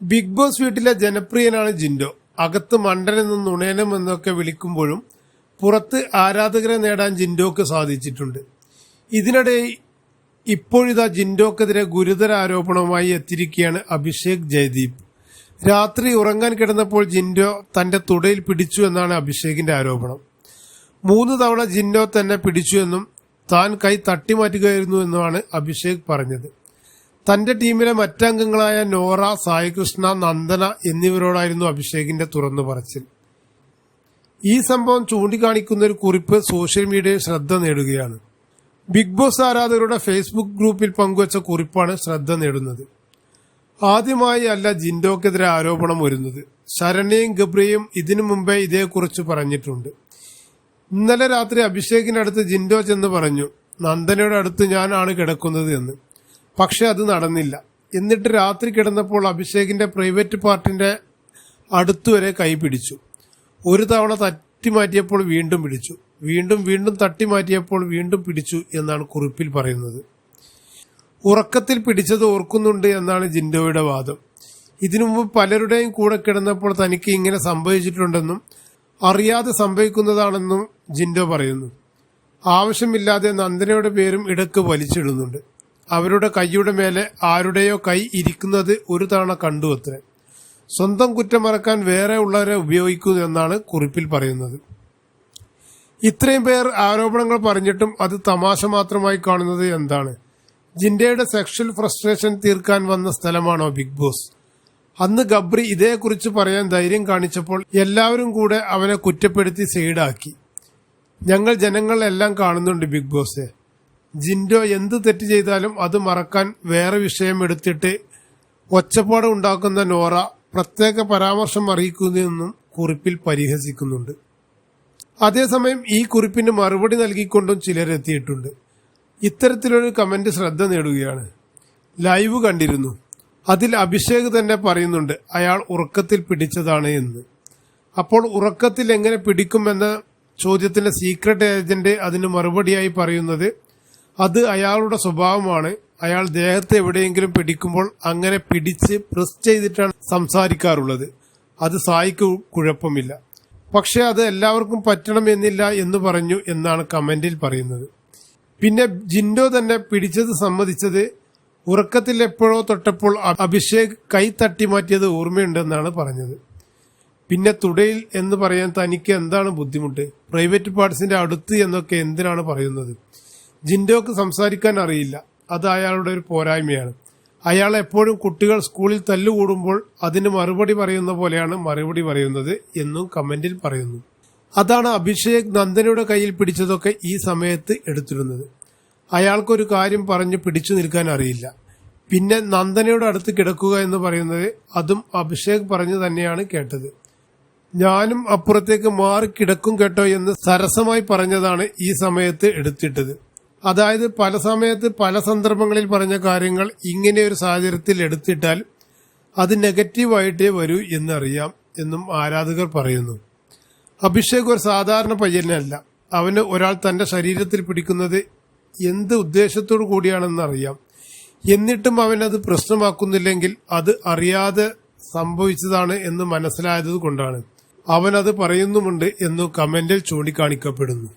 Big boss വീട്ടിലെ ജനപ്രിയനാണ് ജിൻഡോ. അകത്ത് മണ്ടനെന്നും നുണയനും എന്നൊക്കെ വിളിക്കുമ്പോഴും പുറത്ത് ആരാധകരെ നേടാൻ ജിൻഡോക്ക് സാധിച്ചിട്ടുണ്ട്. ഇതിനിടെ ഇപ്പോഴിതാ ജിൻഡോക്കെതിരെ ഗുരുതര ആരോപണവുമായി എത്തിയിരിക്കുകയാണ് അഭിഷേക് ജയദീപ്. രാത്രി ഉറങ്ങാൻ കിടന്നപ്പോൾ ജിൻഡോ തന്റെ തുടയിൽ പിടിച്ചു എന്നാണ് അഭിഷേകിന്റെ ആരോപണം. മൂന്ന് തവണ ജിൻഡോ തന്നെ പിടിച്ചു എന്നും താൻ കൈ തട്ടിമാറ്റുകയായിരുന്നു എന്നുമാണ് അഭിഷേക് പറഞ്ഞത്. തന്റെ ടീമിലെ മറ്റംഗങ്ങളായ നോറ സായികൃഷ്ണ നന്ദന എന്നിവരോടായിരുന്നു അഭിഷേകിന്റെ തുറന്നു പറച്ചിൽ. ഈ സംഭവം ചൂണ്ടിക്കാണിക്കുന്ന ഒരു കുറിപ്പ് സോഷ്യൽ മീഡിയയിൽ ശ്രദ്ധ നേടുകയാണ്. ബിഗ് ബോസ് ആരാധകരുടെ ഫേസ്ബുക്ക് ഗ്രൂപ്പിൽ പങ്കുവച്ച കുറിപ്പാണ് ശ്രദ്ധ നേടുന്നത്. ആദ്യമായി അല്ല ജിൻഡോക്കെതിരെ ആരോപണം വരുന്നത് ശരണ്യയും ഗബ്രിയും ഇതിനു മുമ്പേ ഇതേക്കുറിച്ച് പറഞ്ഞിട്ടുണ്ട്. ഇന്നലെ രാത്രി അഭിഷേകിനടുത്ത് ജിൻഡോ ചെന്ന് പറഞ്ഞു നന്ദനയുടെ അടുത്ത് ഞാനാണ് കിടക്കുന്നത് എന്ന്. പക്ഷെ അത് നടന്നില്ല. എന്നിട്ട് രാത്രി കിടന്നപ്പോൾ അഭിഷേകിന്റെ പ്രൈവറ്റ് പാർട്ടിന്റെ അടുത്തുവരെ കൈ പിടിച്ചു. ഒരു തവണ തട്ടി മാറ്റിയപ്പോൾ വീണ്ടും പിടിച്ചു. വീണ്ടും വീണ്ടും തട്ടി മാറ്റിയപ്പോൾ വീണ്ടും പിടിച്ചു എന്നാണ് കുറിപ്പിൽ പറയുന്നത്. ഉറക്കത്തിൽ പിടിച്ചത് ഓർക്കുന്നുണ്ട് എന്നാണ് ജിൻഡോയുടെ വാദം. ഇതിനു മുമ്പ് പലരുടെയും കൂടെ കിടന്നപ്പോൾ തനിക്ക് ഇങ്ങനെ സംഭവിച്ചിട്ടുണ്ടെന്നും അറിയാതെ സംഭവിക്കുന്നതാണെന്നും ജിൻഡോ പറയുന്നു. ആവശ്യമില്ലാതെ നന്ദനയുടെ പേരും ഇടയ്ക്ക് വലിച്ചിടുന്നുണ്ട്. അവരുടെ കൈയുടെ മേലെ ആരുടെയോ കൈ ഇരിക്കുന്നത് ഒരു തവണ കണ്ടു അത്രേ. സ്വന്തം കുറ്റം മറക്കാൻ വേറെ ഉള്ളവരെ ഉപയോഗിക്കുന്നു എന്നാണ് കുറിപ്പിൽ പറയുന്നത്. ഇത്രയും പേർ ആരോപണങ്ങൾ പറഞ്ഞിട്ടും അത് തമാശ മാത്രമായി കാണുന്നത് എന്താണ്? ജിൻഡയുടെ സെക്ഷൽ ഫ്രസ്ട്രേഷൻ തീർക്കാൻ വന്ന സ്ഥലമാണോ ബിഗ് ബോസ് അന്ന് ഗബ്രി ഇതേക്കുറിച്ച് പറയാൻ ധൈര്യം കാണിച്ചപ്പോൾ എല്ലാവരും കൂടെ അവനെ കുറ്റപ്പെടുത്തി സൈഡാക്കി. ഞങ്ങൾ ജനങ്ങളെല്ലാം കാണുന്നുണ്ട് ബിഗ് ബോസെ ജിൻഡോ എന്ത് തെറ്റ് ചെയ്താലും അത് മറക്കാൻ വേറെ വിഷയം എടുത്തിട്ട് ഒച്ചപ്പാട് ഉണ്ടാക്കുന്ന നോറ പ്രത്യേക പരാമർശം അറിയിക്കുന്നതെന്നും കുറിപ്പിൽ പരിഹസിക്കുന്നുണ്ട്. അതേസമയം ഈ കുറിപ്പിന് മറുപടി നൽകിക്കൊണ്ടും ചിലരെത്തിയിട്ടുണ്ട് ഇത്തരത്തിലൊരു കമന്റ് ശ്രദ്ധ നേടുകയാണ്. ലൈവ് കണ്ടിരുന്നു. അതിൽ അഭിഷേക് തന്നെ പറയുന്നുണ്ട് അയാൾ ഉറക്കത്തിൽ പിടിച്ചതാണ് എന്ന്. അപ്പോൾ ഉറക്കത്തിൽ എങ്ങനെ പിടിക്കുമെന്ന ചോദ്യത്തിന്റെ സീക്രട്ട് ഏജന്റ് അതിന് മറുപടിയായി പറയുന്നത് അത് അയാളുടെ സ്വഭാവമാണ്. അയാൾ ദേഹത്തെ എവിടെയെങ്കിലും പിടിക്കുമ്പോൾ അങ്ങനെ പിടിച്ച് പ്രസ് ചെയ്തിട്ടാണ് സംസാരിക്കാറുള്ളത്. അത് സായിക്ക് കുഴപ്പമില്ല. പക്ഷെ അത് എല്ലാവർക്കും പറ്റണം എന്നില്ല എന്ന് പറഞ്ഞു എന്നാണ് കമന്റിൽ പറയുന്നത്. പിന്നെ ജിൻഡോ തന്നെ പിടിച്ചത് സമ്മതിച്ചത് ഉറക്കത്തിൽ എപ്പോഴോ തൊട്ടപ്പോൾ അഭിഷേക് കൈ തട്ടി മാറ്റിയത് ഓർമ്മയുണ്ടെന്നാണ് പറഞ്ഞത്. പിന്നെ തുടയിൽ എന്ന് പറയാൻ തനിക്ക് എന്താണ് ബുദ്ധിമുട്ട്? പ്രൈവറ്റ് പാർട്സിന്റെ അടുത്ത് എന്നൊക്കെ എന്തിനാണ് പറയുന്നത്? ജിൻഡോക്ക് സംസാരിക്കാൻ അറിയില്ല. അത് അയാളുടെ ഒരു പോരായ്മയാണ്. അയാൾ എപ്പോഴും കുട്ടികൾ സ്കൂളിൽ തല്ലുകൂടുമ്പോൾ അതിന് മറുപടി പറയുന്ന പോലെയാണ് മറുപടി പറയുന്നത് എന്നും കമന്റിൽ പറയുന്നു. അതാണ് അഭിഷേക് നന്ദനയുടെ കയ്യിൽ പിടിച്ചതൊക്കെ ഈ സമയത്ത് എടുത്തിരുന്നത്. അയാൾക്കൊരു കാര്യം പറഞ്ഞ് പിടിച്ചു നിൽക്കാൻ അറിയില്ല. പിന്നെ നന്ദനയുടെ അടുത്ത് കിടക്കുക എന്ന് പറയുന്നത് അതും അഭിഷേക് പറഞ്ഞു തന്നെയാണ് കേട്ടത്. ഞാനും അപ്പുറത്തേക്ക് മാറി കിടക്കും കേട്ടോ എന്ന് സരസമായി പറഞ്ഞതാണ് ഈ സമയത്ത് എടുത്തിട്ടത്. അതായത് പല സമയത്ത് പല സന്ദർഭങ്ങളിൽ പറഞ്ഞ കാര്യങ്ങൾ ഇങ്ങനെ ഒരു സാഹചര്യത്തിൽ എടുത്തിട്ടാൽ അത് നെഗറ്റീവായിട്ടേ വരൂ എന്നറിയാം എന്നും ആരാധകർ പറയുന്നു. അഭിഷേക് ഒരു സാധാരണ പയ്യനല്ല. അവന് ഒരാൾ തന്റെ ശരീരത്തിൽ പിടിക്കുന്നത് എന്ത് ഉദ്ദേശത്തോടു കൂടിയാണെന്ന് അറിയാം. എന്നിട്ടും അവൻ അത് പ്രശ്നമാക്കുന്നില്ലെങ്കിൽ അത് അറിയാതെ സംഭവിച്ചതാണ് എന്ന് മനസ്സിലായത് കൊണ്ടാണ് അവൻ അത് പറയുന്നുമുണ്ട് എന്നു കമന്റിൽ ചൂണ്ടിക്കാണിക്കപ്പെടുന്നു.